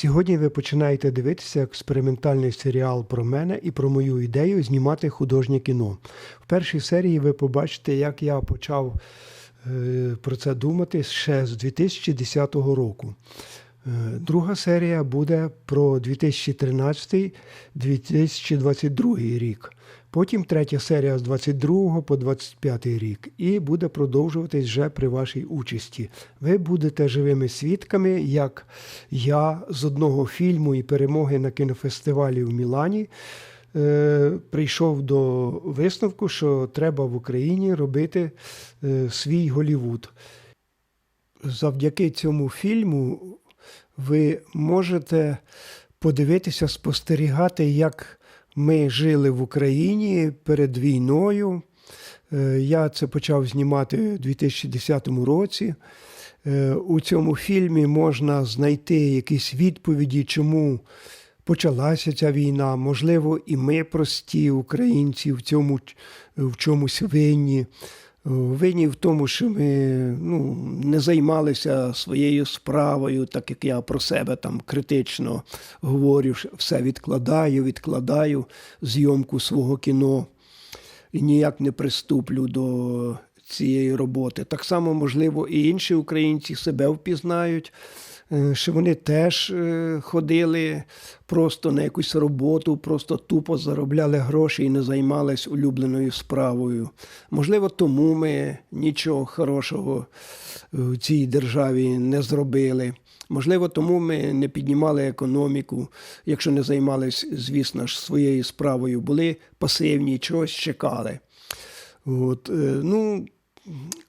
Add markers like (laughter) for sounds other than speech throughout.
Сьогодні ви починаєте дивитися експериментальний серіал про мене і про мою ідею знімати художнє кіно. В першій серії ви побачите, як я почав е, про це думати ще з 2010 року. Е, Друга серія буде про 2013-2022 рік. Потім третя серія з 22 по 25 рік. І буде продовжуватись вже при вашій участі. Ви будете живими свідками, як я з одного фільму і перемоги на кінофестивалі в Мілані е, прийшов до висновку, що треба в Україні робити е, свій Голівуд. Завдяки цьому фільму ви можете подивитися, спостерігати, як ми жили в Україні перед війною. Е, Я це почав знімати у 2010 році. Е, У цьому фільмі можна знайти якісь відповіді, чому почалася ця війна. Можливо, і ми прості українці в цьому в чомусь винні. Винні в тому, що ми ну, не займалися своєю справою, так як я про себе там критично говорю, все відкладаю, відкладаю зйомку свого кіно і ніяк не приступлю до цієї роботи. Так само, можливо, і інші українці себе впізнають, що вони теж е, ходили просто на якусь роботу, просто тупо заробляли гроші і не займались улюбленою справою. Можливо, тому ми нічого хорошого в цій державі не зробили. Можливо, тому ми не піднімали економіку, якщо не займалися, звісно ж, своєю справою, були пасивні, чогось чекали. От, е, ну,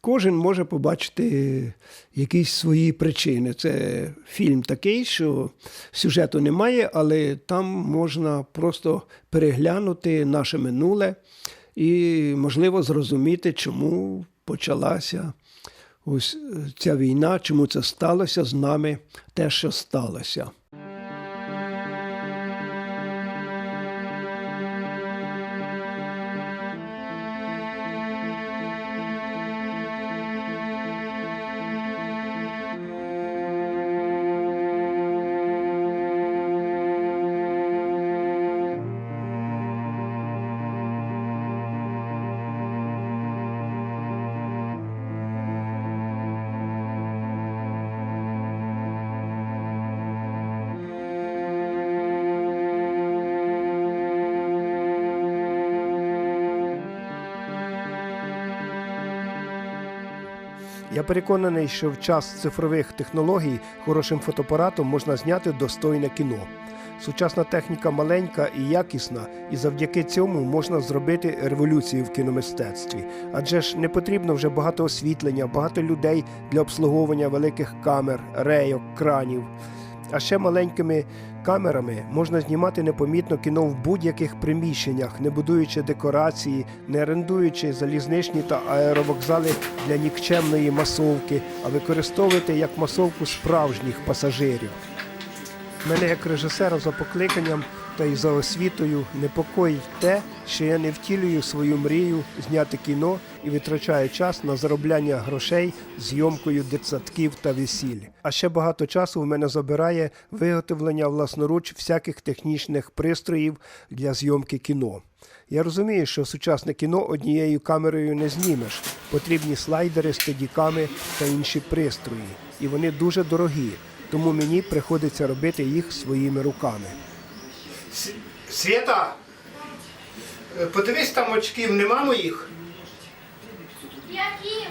кожен може побачити якісь свої причини. Це фільм такий, що сюжету немає, але там можна просто переглянути наше минуле і, можливо, зрозуміти, чому почалася ось е, ця війна, чому це сталося з нами, те, що сталося. Я переконаний, що в час цифрових технологій хорошим фотоапаратом можна зняти достойне кіно. Сучасна техніка маленька і якісна, і завдяки цьому можна зробити революцію в кіномистецтві. Адже ж не потрібно вже багато освітлення, багато людей для обслуговування великих камер, рейок, кранів. А ще маленькими камерами можна знімати непомітно кіно в будь-яких приміщеннях, не будуючи декорації, не орендуючи залізничні та аеровокзали для нікчемної масовки, а використовувати як масовку справжніх пасажирів. Мене як режисера за покликанням та й за освітою непокоїть те, що я не втілюю свою мрію зняти кіно і витрачаю час на заробляння грошей зйомкою дитсадків та весіль. А ще багато часу в мене забирає виготовлення власноруч всяких технічних пристроїв для зйомки кіно. Я розумію, що сучасне кіно однією камерою не знімеш. Потрібні слайдери, стедіками та інші пристрої. І вони дуже дорогі тому мені приходиться робити їх своїми руками. Свята, е, подивись там очків, нема моїх? Які?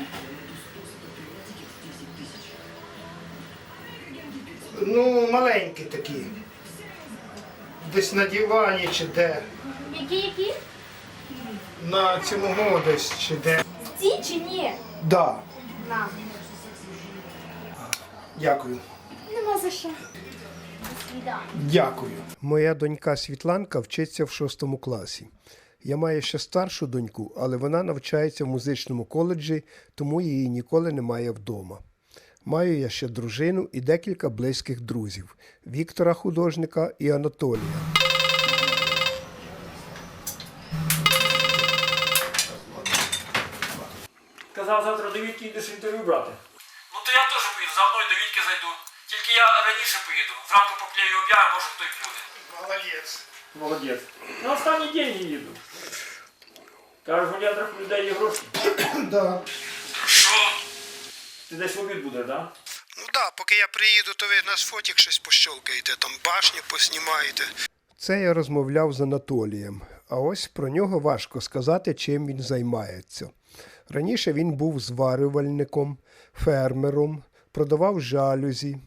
Ну, маленькі такі. Десь на дивані чи де. Які які? На цьому десь чи де. Ці чи ні? Да, На. дякую. Нема за що. Дякую. Моя донька Світланка вчиться в шостому класі. Я маю ще старшу доньку, але вона навчається в музичному коледжі, тому її ніколи немає вдома. Маю я ще дружину і декілька близьких друзів Віктора художника і Анатолія. Казав, завтра до Вітки йдеш інтерв'ю брати. Ну то я теж поїду, заодно й до Вітки зайду. Тільки я раніше поїду. Зранку поклею об'яви, може хто й буде. Молодець. Молодець. На останній день не їду. Кажуть, у некоторих людей є гроші. (coughs) Да. Що? Ти десь в обід будеш, так? Ну так, да, поки я приїду, то ви нас фотік щось пощолкаєте, там башню поснімаєте. Це я розмовляв з Анатолієм, а ось про нього важко сказати, чим він займається. Раніше він був зварювальником, фермером, продавав жалюзі,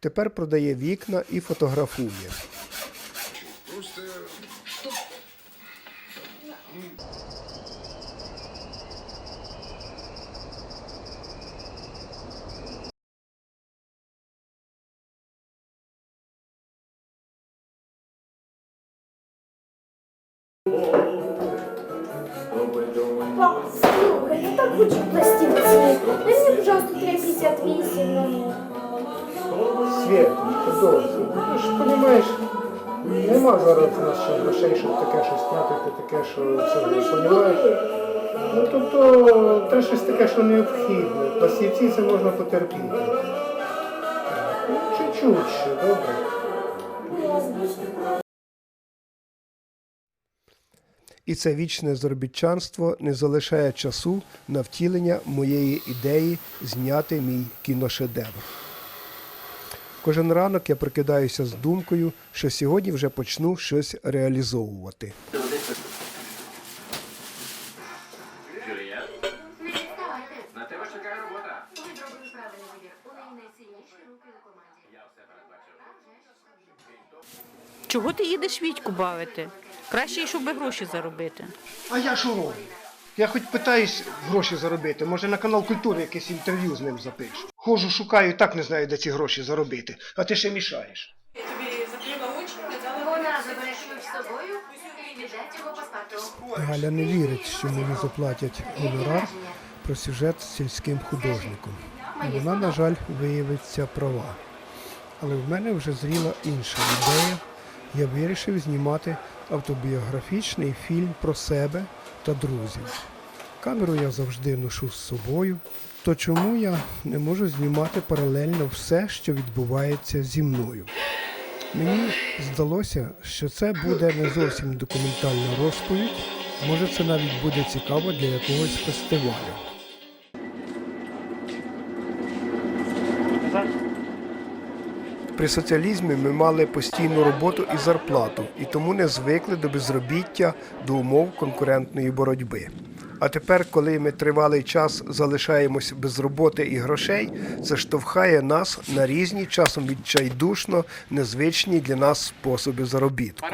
тепер продає вікна і фотографує. Що необхідне. Пластівці це можна потерпіти. Чуть-чуть ще, добре. І це вічне заробітчанство не залишає часу на втілення моєї ідеї зняти мій кіношедевр. Кожен ранок я прокидаюся з думкою, що сьогодні вже почну щось реалізовувати. На тебе чекає робота. Ви зробили правильний вибір. У неї найсильніші руки у команді. Я все передбачив. Чого ти їдеш Вітьку бавити? Краще, щоб гроші заробити. А я що роблю? Я хоч питаюсь гроші заробити. Може на канал культури якесь інтерв'ю з ним запишу. Хожу, шукаю, так не знаю, де ці гроші заробити. А ти ще мішаєш. Вона забере шлюб з собою і віддасть його паспорту. Галя не вірить, що мені заплатять гонорар про сюжет з сільським художником. І вона, на жаль, виявиться права. Але в мене вже зріла інша ідея. Я вирішив знімати автобіографічний фільм про себе та друзів. Камеру я завжди ношу з собою. То чому я не можу знімати паралельно все, що відбувається зі мною? Мені здалося, що це буде не зовсім документальна розповідь. Може, це навіть буде цікаво для якогось фестивалю. При соціалізмі ми мали постійну роботу і зарплату, і тому не звикли до безробіття, до умов конкурентної боротьби. А тепер, коли ми тривалий час залишаємось без роботи і грошей, це штовхає нас на різні, часом відчайдушно незвичні для нас способи заробітку.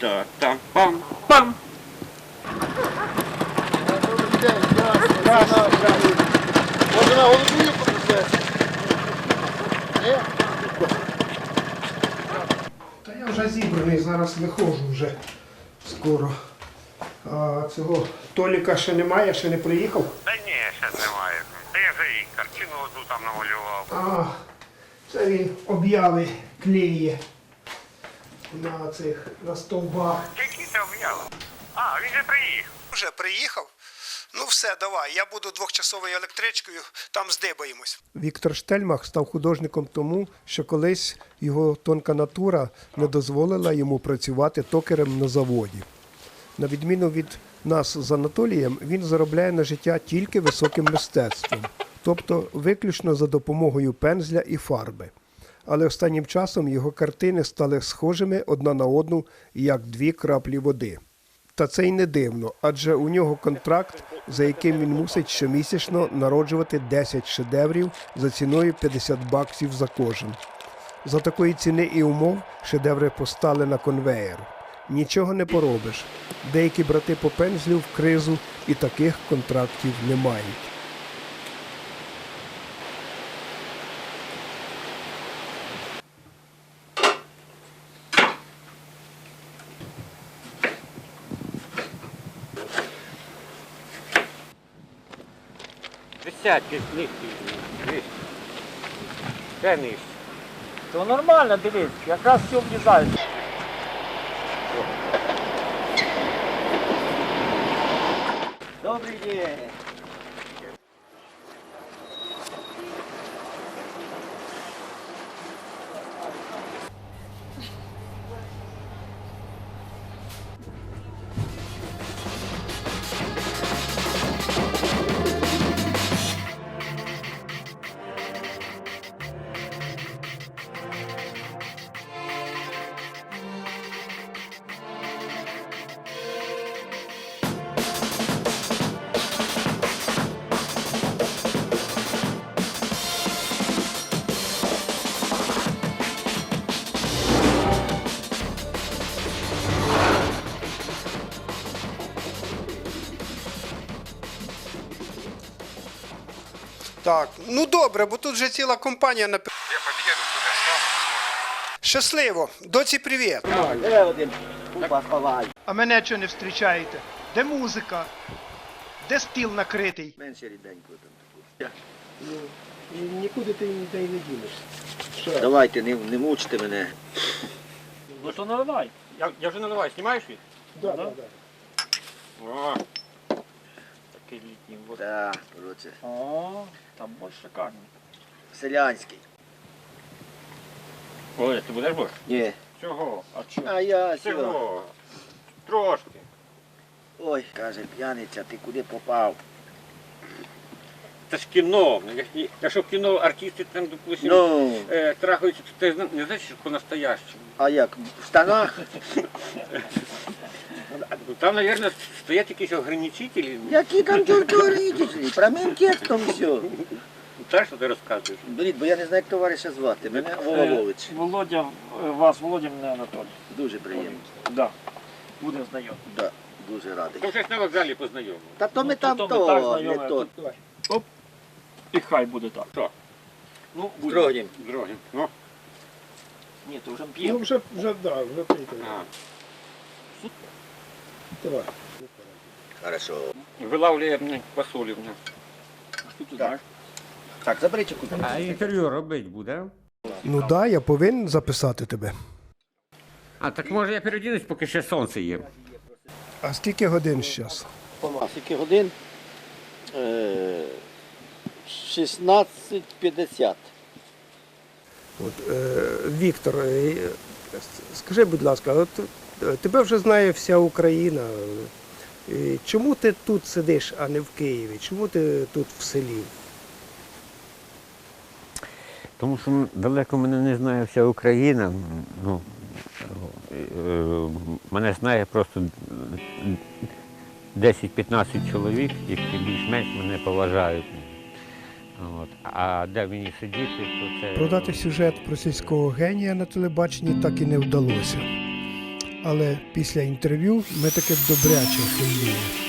Тарим-пам-пам, тарим-пам-пам, тарин-та-ті, та-там-пам-пам. Та я вже зібраний, зараз виходжу вже скоро. А цього Толіка ще немає, ще не приїхав. Та ні, ще немає. Та я вже і картину одну там намалював. А, це він об'яви клеє на цих на стовбах. Які це об'ява? А, він же приїхав. Вже приїхав? Ну все, давай. Я буду двохчасовою електричкою, там здибаємось. Віктор Штельмах став художником тому, що колись його тонка натура не дозволила йому працювати токарем на заводі. На відміну від нас з Анатолієм, він заробляє на життя тільки високим мистецтвом, тобто виключно за допомогою пензля і фарби. Але останнім часом його картини стали схожими одна на одну, як дві краплі води. Та це й не дивно, адже у нього контракт, за яким він мусить щомісячно народжувати 10 шедеврів за ціною 50 баксів за кожен. За такої ціни і умов шедеври постали на конвеєр. Нічого не поробиш. Деякі брати по пензлю в кризу і таких контрактів не мають. Десятки з них вище. Де нижче? То нормально, дивись, якраз все влізає. Добрий день. Так, ну добре, бо тут вже ціла компанія на Щасливо, доці привіт. Де один купа ховай. А мене чого не зустрічаєте? Де музика? Де стіл накритий? Менше ріденько там. Нікуди ти ніде й не дінеш. Давайте, не, не мучте мене. Ну то наливай. Я, я вже наливаю, знімаєш їх? Да, да, да. О, Такий літній. Вот. Так, коротше. Там борщ шикарний. Селянський. Оля, ти будеш борщ? Ні. Чого? А чо? А я. Чого? Трошки. Ой, каже, п'яниця, ти куди попав? Це ж кіно. Як- Якщо в кіно артисти там, допустим, Ну, е, трахаються, то ти зна- не знаєш, що по-настоящему. а як? В штанах? Там, мабуть, стоять якісь ограничителі. Які там тільки родителі? Прямим текстом все. Так, що ти розказуєш? Беріть, бо я не знаю, як товариша звати. Мене Вова Вович. Володя, е, вас, Володя, мене Анатолій. Дуже приємно. Да. Будемо знайомі. Да, дуже радий. То ж на вокзалі познайомили. Та то ми Ну, там то ми так знайомі, не то. тут- І хай буде так. Що? Ну, будь. Строгім. Другим. Ну, Ні, то вже Ну вже, вже, да, вже прийти. а. Давай. Хорошо. Вилавлює м. Що? Так, заберіть куди. А інтерв'ю робити буде? Ну да, я повинен записати тебе. А так може я передінусь, поки ще сонце є. А скільки годин зараз? Скільки годин? Е, 16.50. От, е, Віктор, е, скажи, будь ласка, от е, тебе вже знає вся Україна. Е, Чому ти тут сидиш, а не в Києві? Чому ти тут в селі? Тому що далеко мене не знає вся Україна. Ну, е, мене знає просто 10-15 чоловік, які більш-менш мене поважають. От. А де мені сидіти, то це. Продати сюжет про сільського генія на телебаченні так і не вдалося. Але після інтерв'ю ми таки добряче хвилюємо.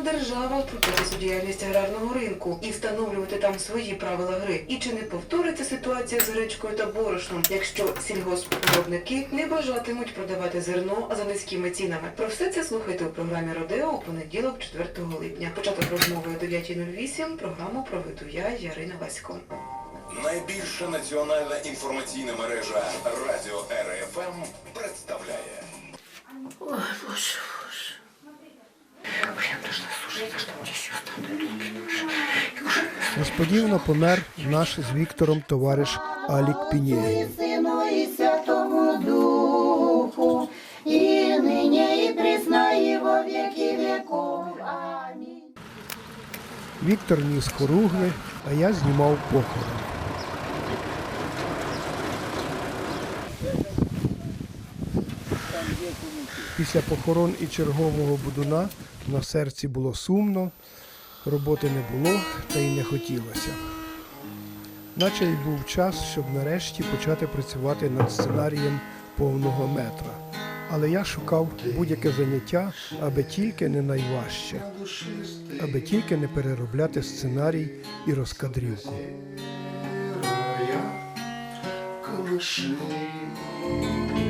Повинна держава втрутитися у діяльність аграрного ринку і встановлювати там свої правила гри? І чи не повториться ситуація з гречкою та борошном, якщо сільгоспвиробники не бажатимуть продавати зерно за низькими цінами? Про все це слухайте у програмі Родео у понеділок, 4 липня. Початок розмови о 9.08. Програму проведу я, Ярина Васько. Найбільша національна інформаційна мережа Радіо РФМ представляє. Несподівано помер наш з Віктором товариш Алік Пінєєв. Сину і Святому Духу, і нині, і присно, во віки віков. Амінь. Віктор ніс хоругви, а я знімав похорон. Після похорон і чергового будуна на серці було сумно, роботи не було та й не хотілося. Наче й був час, щоб нарешті почати працювати над сценарієм повного метра. Але я шукав будь-яке заняття, аби тільки не найважче, аби тільки не переробляти сценарій і розкадрівку. І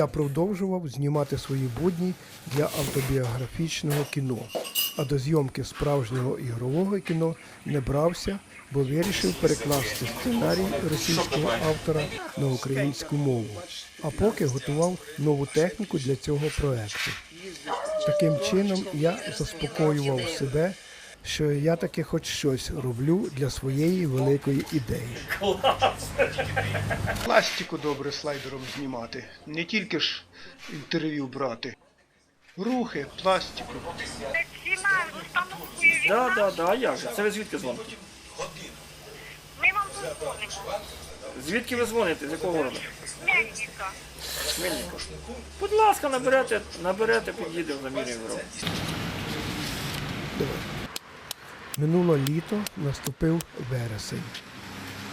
я продовжував знімати свої будні для автобіографічного кіно. А до зйомки справжнього ігрового кіно не брався, бо вирішив перекласти сценарій російського автора на українську мову. А поки готував нову техніку для цього проекту. Таким чином я заспокоював себе, що я таки хоч щось роблю для своєї великої ідеї. Пластику добре слайдером знімати, не тільки ж інтерв'ю брати. Рухи, пластику. Да, да, да, а як же? Це ви звідки дзвоните? Ми вам дозвонимо. Звідки ви дзвоните? З якого городу? Мельника. Хмельника. Будь ласка, наберете, наберете, під'їдемо, заміряємо. Минуло літо, наступив вересень.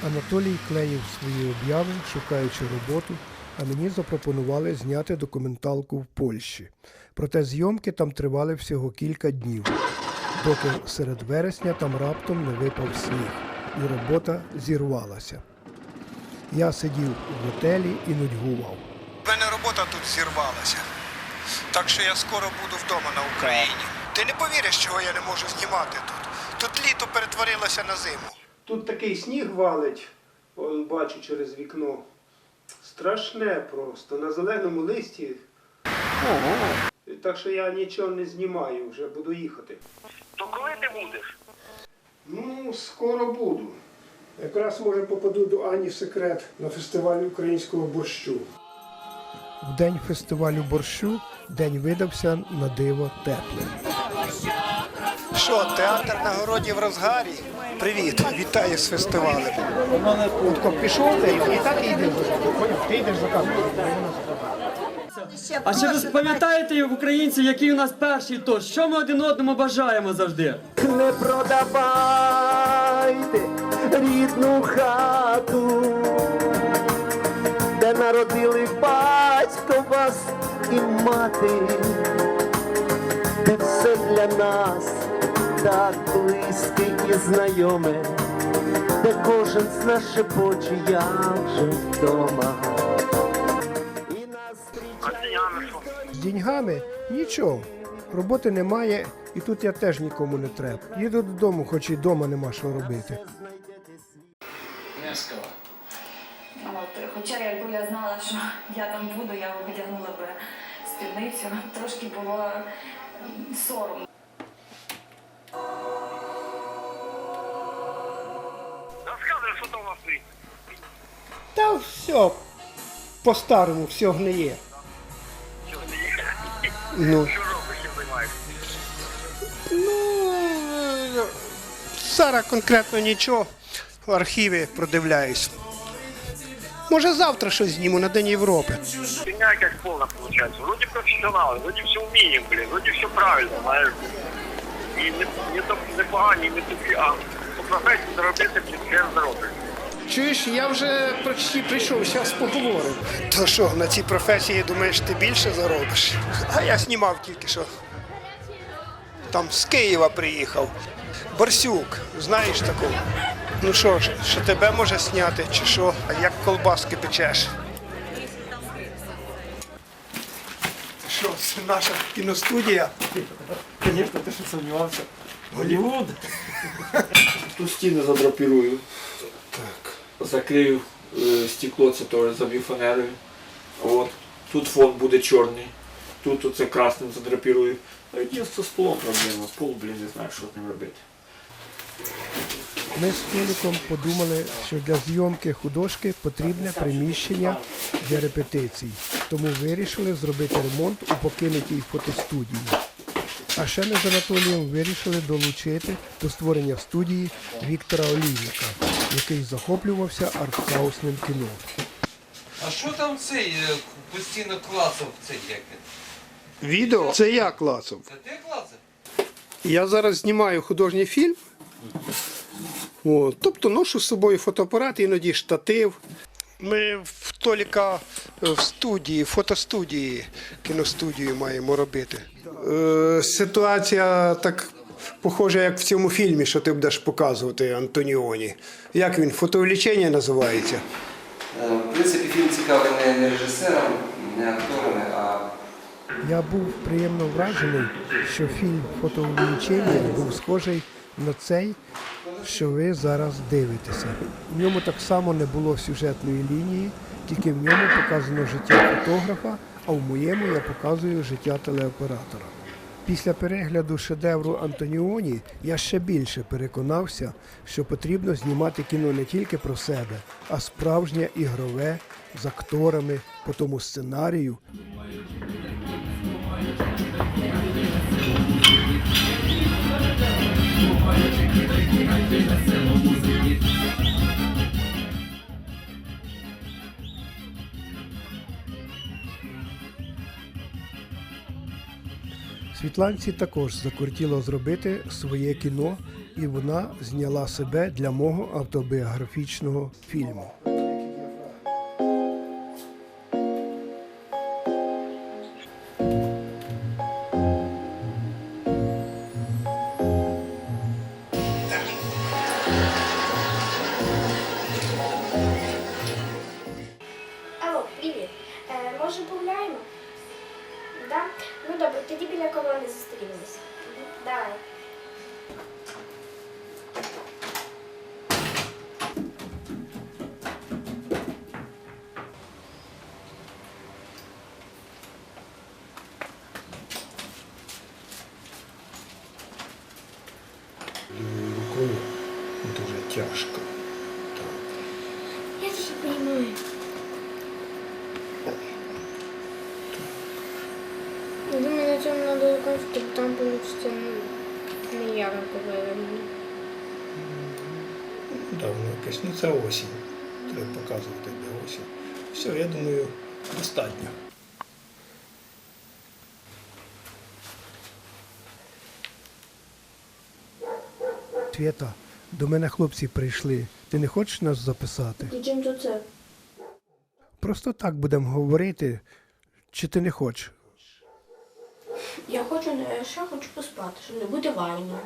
Анатолій клеїв свої обяви, шукаючи роботу, а мені запропонували зняти документалку в Польщі. Проте зйомки там тривали всього кілька днів, доки серед вересня там раптом не випав сніг, і робота зірвалася. Я сидів в готелі і нудьгував. У мене робота тут зірвалася. Так що я скоро буду вдома на Україні. Ти не повіриш, чого я не можу знімати тут. Тут літо перетворилося на зиму. Тут такий сніг валить, он бачу через вікно. Страшне просто, на зеленому листі. Так що я нічого не знімаю, вже буду їхати. То коли ти будеш? Ну, скоро буду. Якраз може попаду до Ані в Секрет на фестиваль українського борщу. В день фестивалю борщу день видався на диво теплим. Що, театр на городі в розгарі? Привіт, вітаю з фестивалем. От пішов і так і йдеш. Ти йдеш за. А ще ви пам'ятаєте, як українці, який у нас перший тост? Що ми один одному бажаємо завжди? Не продавайте рідну хату, де народили батько вас і мати, де все для нас так близьке і знайоме, де кожен з нас шепоче, я вже вдома. І нас? З деньгами нічого. Роботи немає, і тут я теж нікому не треба. Їду додому, хоч і вдома нема що робити. От, хоча якби я знала, що я там буду, я б одягнула би спідницю. Трошки було соромно. Розказуй, що там у вас стоїть. Та все, по-старому все гниє. Ну, Що робиш, чим займаєшся? Ну, зараз конкретно нічого. В архіві продивляюсь. Може завтра щось зніму на День Європи. Фигня как полная получается. Вроде профессионалы, вроде все умеем, блин, вроде все правильно, знаешь. І не, не, не погані, не тупі, а по професії заробити хер заробиш. Чуєш, я вже почти прийшов, зараз поговоримо. То що, на цій професії думаєш, ти більше заробиш? А я знімав тільки що. Там з Києва приїхав. Барсюк, знаєш такого? Ну що ж, що тебе може зняти, чи що? А як колбаски печеш? Що, це наша кіностудія? Звісно, ти що сумнівався. Голівуд. Тут стіни задрапірую. Так. Закрию е, стекло, це теж заб'ю фанерою. От. Тут фон буде чорний. Тут оце красним задрапірую. А єдине з полом проблема. Пол, блін, не знаю, що з ним робити. Ми з Толіком подумали, що для зйомки художки потрібне приміщення для репетицій, тому вирішили зробити ремонт у покинутій фотостудії. А ще ми з Анатолієм вирішили долучити до створення студії Віктора Олійника, який захоплювався артхаусним кіно. А що там цей е, постійно клацав цей як? він? Відео? Це я клацав. Це ти клацав? Я зараз знімаю художній фільм. От, тобто ношу з собою фотоапарат, іноді штатив. Ми в Толіка в студії, фотостудії, кіностудію маємо робити. Е, ситуація так похожа, як в цьому фільмі, що ти будеш показувати Антоніоні. Як він? Фотовлічення називається. В принципі, фільм цікавий не, режисером, не акторами, а Я був приємно вражений, що фільм «Фотоувеличення» був схожий на цей, що ви зараз дивитеся. В ньому так само не було сюжетної лінії, тільки в ньому показано життя фотографа, а в моєму я показую життя телеоператора. Після перегляду шедевру Антоніоні я ще більше переконався, що потрібно знімати кіно не тільки про себе, а справжнє ігрове з акторами по тому сценарію, Світланці також закортіло зробити своє кіно, і вона зняла себе для мого автобіографічного фільму. Лівою рукою дуже тяжко. Я тебе понимаю. Я думаю, на цьому надо закончить, чтобы там получится ну, не ярко выровнено. Давно якось. Ну це осінь. Треба показувати, де осінь. Все, я думаю, достатньо. Свята, до мене хлопці прийшли. Ти не хочеш нас записати? І чим тут це? Просто так будемо говорити, чи ти не хочеш? Я хочу, не- ще хочу поспати, щоб не бути вайною.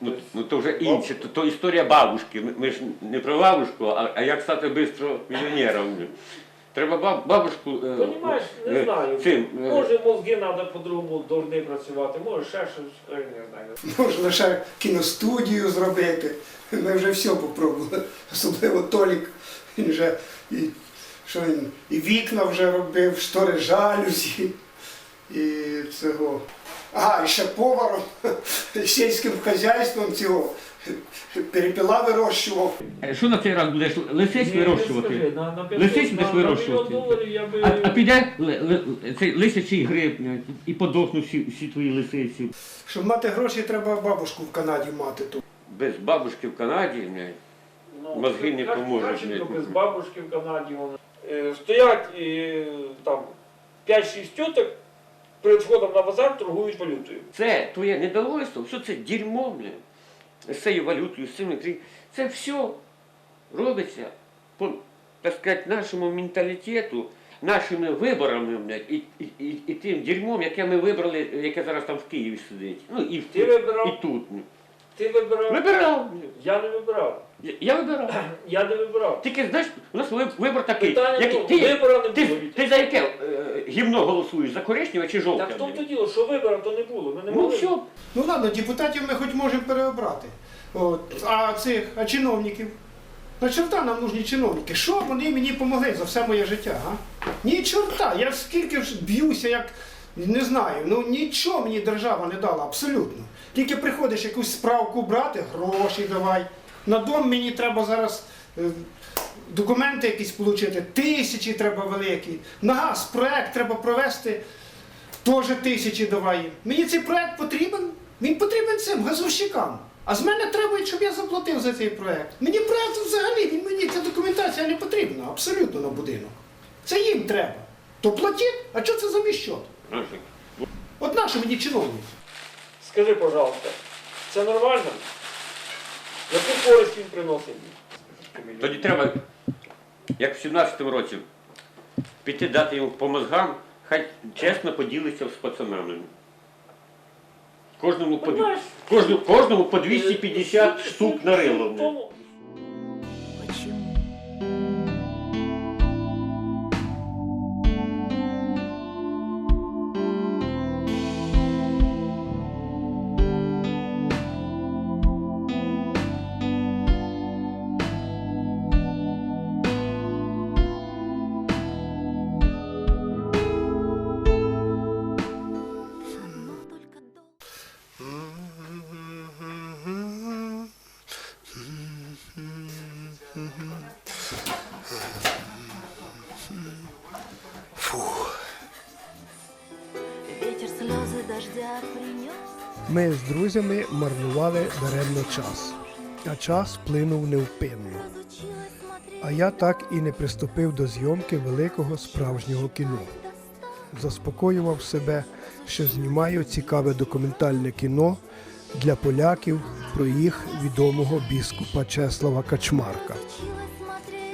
Ну, ну то вже інше, то, то історія бабушки. Ми, ми ж не про бабушку, а, а як стати швидко мільйонером. Треба баб, бабушку. е, Понімаєш, е, не знаю. Цим, е, Може мозги треба по-другому дурни працювати, може ще щось, я не знаю. Можна ще кіностудію зробити. Ми вже все попробували. Особливо Толік. Він вже і, що він, і вікна вже робив, штори жалюзі. І цього. Ага, і ще поваром, сільським хазяйством цього перепіла вирощував. Е, Що на цей раз будеш лисиць Ні, вирощувати? скажи, на- на 500 Лисиць на- будеш на вирощувати? мільйон доларів я би- А, а піде ли- ли- цей лисячий гриб е, і подохнуть всі, всі твої лисиці. Щоб мати гроші, треба бабушку в Канаді мати тут. Без бабушки в Канаді блядь, Ну, мозги не краще- поможуть. краще блядь. тільки з бабушки в Канаді. Вони. Е, Стоять е, там 5-6 тюток, перед входом на базар торгують валютою. Це твоє недовольство, все це дерьмо, блядь, з цією валютою, з цим Це все робиться по, так сказати, нашому менталітету, нашими виборами, блядь, і, і, і, і тим дерьмом, яке ми вибрали, яке зараз там в Києві сидить. Ну і, в, і тут. Ти вибирав? Вибирав. Я не вибирав. Я, я вибирав. Я не вибирав. Тільки знаєш, у нас ви- вибор такий. Питання який- ну, ти, не ти, було. ти за яке е, гімно голосуєш? За коричневе чи жовте? Так в тому то діло, що вибору то не було. Ми не Ну могли. все, Ну ладно, депутатів ми хоч можемо переобрати. От. А цих, а чиновників? На чорта нам нужні чиновники. Що вони мені допомогли за все моє життя? А? Ні чорта, я скільки ж б'юся, як не знаю. Ну нічого мені держава не дала, абсолютно. Тільки приходиш якусь справку брати, гроші давай. На дом мені треба зараз е, документи якісь отримати, тисячі треба великі. На газ проект треба провести. Теж тисячі давай. їм. Мені цей проект потрібен. Він потрібен цим газовщикам. А з мене треба, щоб я заплатив за цей проект. Мені проект взагалі, він мені ця документація не потрібна, абсолютно на будинок. Це їм треба. То платіть, а що це за? Рафік, От нащо мені чиновник? Скажи, пожалуйста, це нормально? Яку користь він приносить? Тоді треба, як в 17-му році, піти дати йому по мозгам, хай чесно поділиться з пацанами. Кожному по, кожному, кожному по 250 штук на рило. Ми з друзями марнували даремно час, а час плинув невпинно. А я так і не приступив до зйомки великого справжнього кіно. Заспокоював себе, що знімаю цікаве документальне кіно для поляків про їх відомого біскупа Чеслава Качмарка.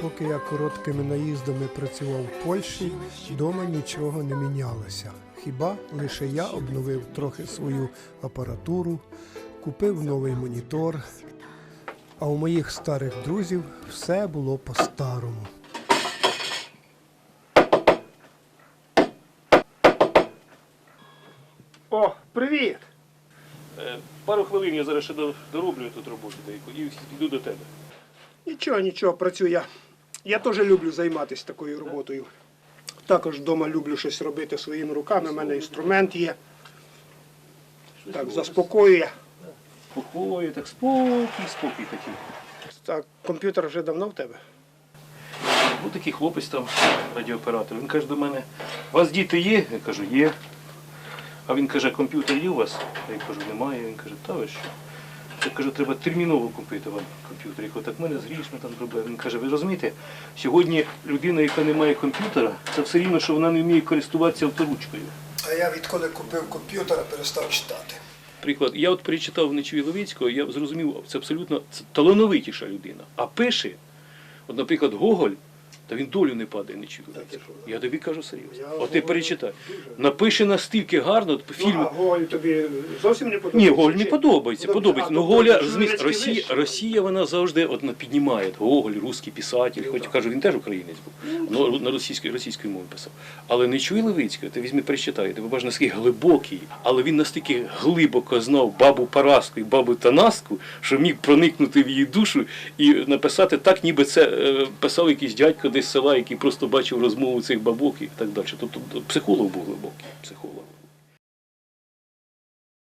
Поки я короткими наїздами працював в Польщі, вдома нічого не мінялося. Хіба лише я обновив трохи свою апаратуру, купив новий монітор, а у моїх старих друзів все було по-старому. О, привіт! Е, Пару хвилин я зараз ще дороблю тут роботу деяку і йду до тебе. Нічого, нічого, працюю я. Я теж люблю займатися такою роботою. Також вдома люблю щось робити своїми руками. У мене інструмент є. Так, заспокоює. Спокою, так спокій, спокій такий. Так, комп'ютер вже давно в тебе. Був такий хлопець там, радіооператор. Він каже до мене, у вас діти є? Я кажу, є. А він каже, комп'ютер є у вас? Я кажу, немає. Він каже, та ви що? Я кажу, треба терміново купити вам комп'ютер. Я кажу, так в мене з грішми там проблеми. Він каже, ви розумієте, сьогодні людина, яка не має комп'ютера, це все рівно, що вона не вміє користуватися авторучкою. А я відколи купив комп'ютера, перестав читати. Приклад, я от перечитав Нечові Ловицького, я зрозумів, це абсолютно це талановитіша людина. А пише, от, наприклад, Гоголь, та він долю не падає Нечові Ловицького. Я тобі кажу серйозно. От ти перечитай. Напише настільки гарно, Ну, фільм. а Гоголь тобі зовсім не подобається. Ні? Гоголь не подобається, Подобається. подобається. Ну тобто Гоголя, розумієш, Росія. Росія вона завжди от, піднімає. Гоголь, русський писатель, хоч кажу, він теж українець був. Ну, на російській, російської мови писав. Але не чує Левицького, ти візьми перечитай, ти побачиш, наскільки глибокий, але він настільки глибоко знав бабу Параску і бабу Танаску, що міг проникнути в її душу і написати так, ніби це е, писав якийсь дядько десь села, який просто бачив розмову цих бабок і так далі. Тобто психолог був глибокий, психолог.